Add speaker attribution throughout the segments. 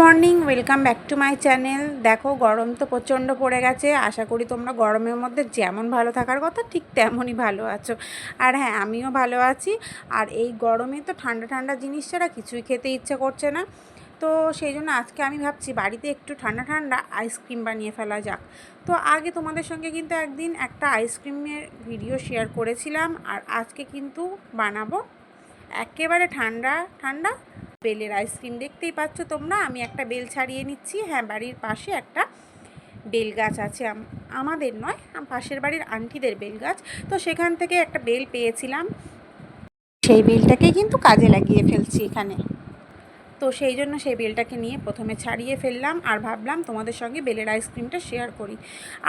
Speaker 1: Morning, welcome back to my channel. দেখো, গরম তো প্রচণ্ড পড়ে গেছে। আশা করি তোমরা গরমের মধ্যে যেমন ভালো থাকার কথা, ঠিক তেমনই ভালো আছো। আর হ্যাঁ আমিও ভালো আছি। আর এই গরমে তো ঠান্ডা ঠান্ডা জিনিস ছাড়া কিছুই খেতে ইচ্ছে করছে না। তো সেই জন্য আজকে আমি ভাবছি, বাড়িতে একটু ঠান্ডা ঠান্ডা আইসক্রিম বানিয়ে ফেলা যাক। তো আগে তোমাদের সঙ্গে কিন্তু একদিন একটা আইসক্রিমের ভিডিও শেয়ার করেছিলাম। আর আজকে কিন্তু বানাবো। একেবারে ঠান্ডা ঠান্ডা। বেলের আইসক্রিম দেখতেই পাচ্ছ তোমরা। আমি একটা বেল ছাড়িয়ে নিচ্ছি। হ্যাঁ বাড়ির পাশে একটা বেল গাছ আছে। আমাদের নয় পাশের বাড়ির আন্টিদের বেল গাছ। তো সেখান থেকে একটা বেল পেয়েছিলাম। সেই বেলটাকেই কিন্তু কাজে লাগিয়ে ফেলছি এখানে। তো সেই জন্য সেই বেলটাকে নিয়ে প্রথমে ছাড়িয়ে ফেললাম আর ভাবলাম তোমাদের সঙ্গে বেলের আইসক্রিমটা শেয়ার করি।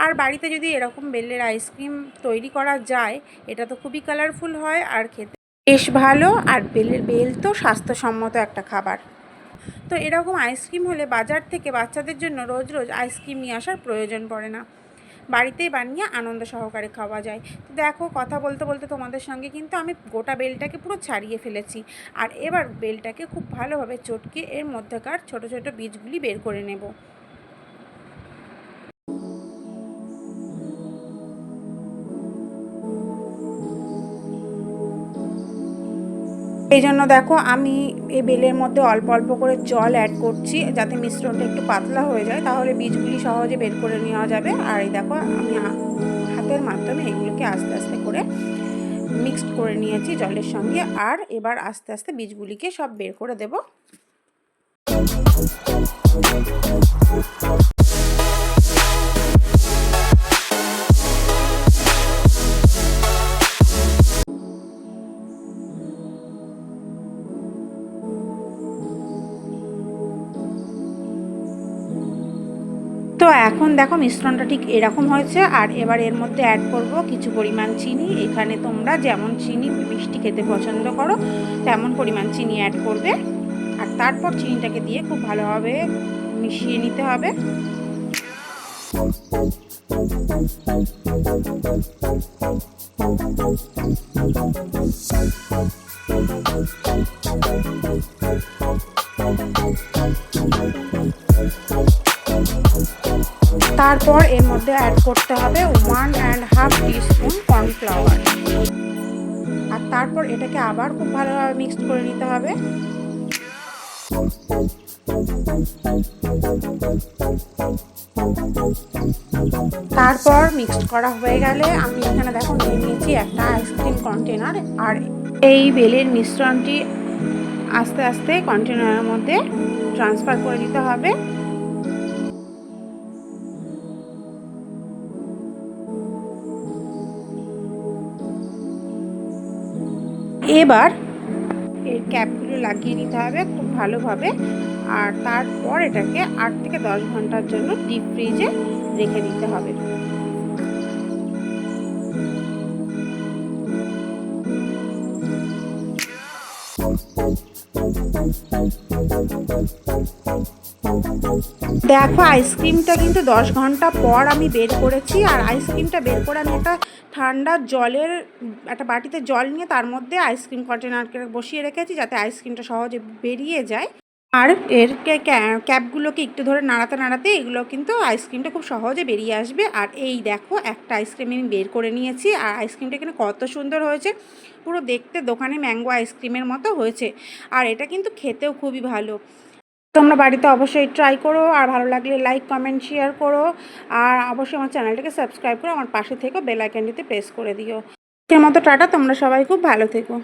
Speaker 1: আর বাড়িতে যদি এরকম বেলের আইসক্রিম তৈরি করা যায়, এটা তো খুবই কালারফুল হয়। আর খেতে বেশ ভালো আর বেল বেল তো স্বাস্থ্যসম্মত একটা খাবার। তো এরকম আইসক্রিম হলে বাজার থেকে বাচ্চাদের জন্য রোজ রোজ আইসক্রিম নিয়ে আসার প্রয়োজন পড়ে না। বাড়িতেই বানিয়ে আনন্দ সহকারে খাওয়া যায়। তো দেখো, কথা বলতে বলতে তোমাদের সঙ্গে কিন্তু আমি গোটা বেলটাকে পুরো ছাড়িয়ে ফেলেছি। আর এবার বেলটাকে খুব ভালোভাবে চটকে এর মধ্যেকার ছোট ছোট বীজগুলি বের করে নেব। এই জন্য দেখো আমি এই বেলের মধ্যে অল্প অল্প করে জল অ্যাড করছি যাতে মিশ্রণটা একটু পাতলা হয়ে যায়। তাহলে বীজগুলি সহজে বের করে নেওয়া যাবে। আর এই দেখো আমি হাতের মাধ্যমে এগুলোকে আস্তে আস্তে করে মিক্সড করে নিয়েছি জলের সঙ্গে। আর এবার আস্তে আস্তে বীজগুলিকে সব বের করে দেব। তো এখন দেখো মিশ্রণটা ঠিক এরকম হয়েছে, আর এবার এর মধ্যে অ্যাড করব কিছু পরিমাণ চিনি। এখানে তোমরা যেমন চিনি, মিষ্টি খেতে পছন্দ করো, তেমন পরিমাণ চিনি অ্যাড করবে। আর তারপর চিনিটাকে দিয়ে খুব ভালোভাবে মিশিয়ে নিতে হবে। তারপর এর মধ্যে অ্যাড করতে হবে one and half teaspoon cornflour আর তারপর এটাকে আবার খুব ভালোভাবে মিক্সড করে নিতে হবে। তারপর মিক্সড করা হয়ে গেলে আমি এখানে দেখো নিয়ে নিয়েছি একটা আইসক্রিম কন্টেনার আর এই বেলের মিশ্রণটি আস্তে আস্তে কন্টেনারের মধ্যে ট্রান্সফার করে দিতে হবে। এবার এর ক্যাপগুলো লাগিয়ে নিতে হবে খুব ভালোভাবে। আর তারপর এটাকে আট থেকে দশ ঘণ্টার জন্য ডিপ ফ্রিজে রেখে দিতে হবে। দেখো আইসক্রিমটা কিন্তু দশ ঘণ্টা পর আমি বের করেছি, আর আইসক্রিমটা বের করে আমি একটা ঠান্ডা জলের, একটা বাটিতে জল নিয়ে তার মধ্যে আইসক্রিম কন্টেনারকে বসিয়ে রেখেছি, যাতে আইসক্রিমটা সহজে বেরিয়ে যায়। আর এর ক্যাপগুলোকে একটু ধরে নাড়াতে নাড়াতে এগুলো কিন্তু আইসক্রিমটা খুব সহজে বেরিয়ে আসবে। আর এই দেখো, একটা আইসক্রিম আমি বের করে নিয়েছি। আর আইসক্রিমটা এখানে কত সুন্দর হয়েছে। পুরো দেখতে দোকানে ম্যাঙ্গো আইসক্রিমের মতো হয়েছে। আর এটা কিন্তু খেতেও খুবই ভালো। তোমরা বাড়িতে অবশ্যই ট্রাই করো। আর ভালো লাগলে লাইক, কমেন্ট, শেয়ার করো। আর অবশ্যই আমার চ্যানেলটাকে সাবস্ক্রাইব করো আমার পাশে থেকো বেল আইকনটিতে প্রেস করে দিও। আজকের মতো টাটা। তোমরা সবাই খুব ভালো থেকো।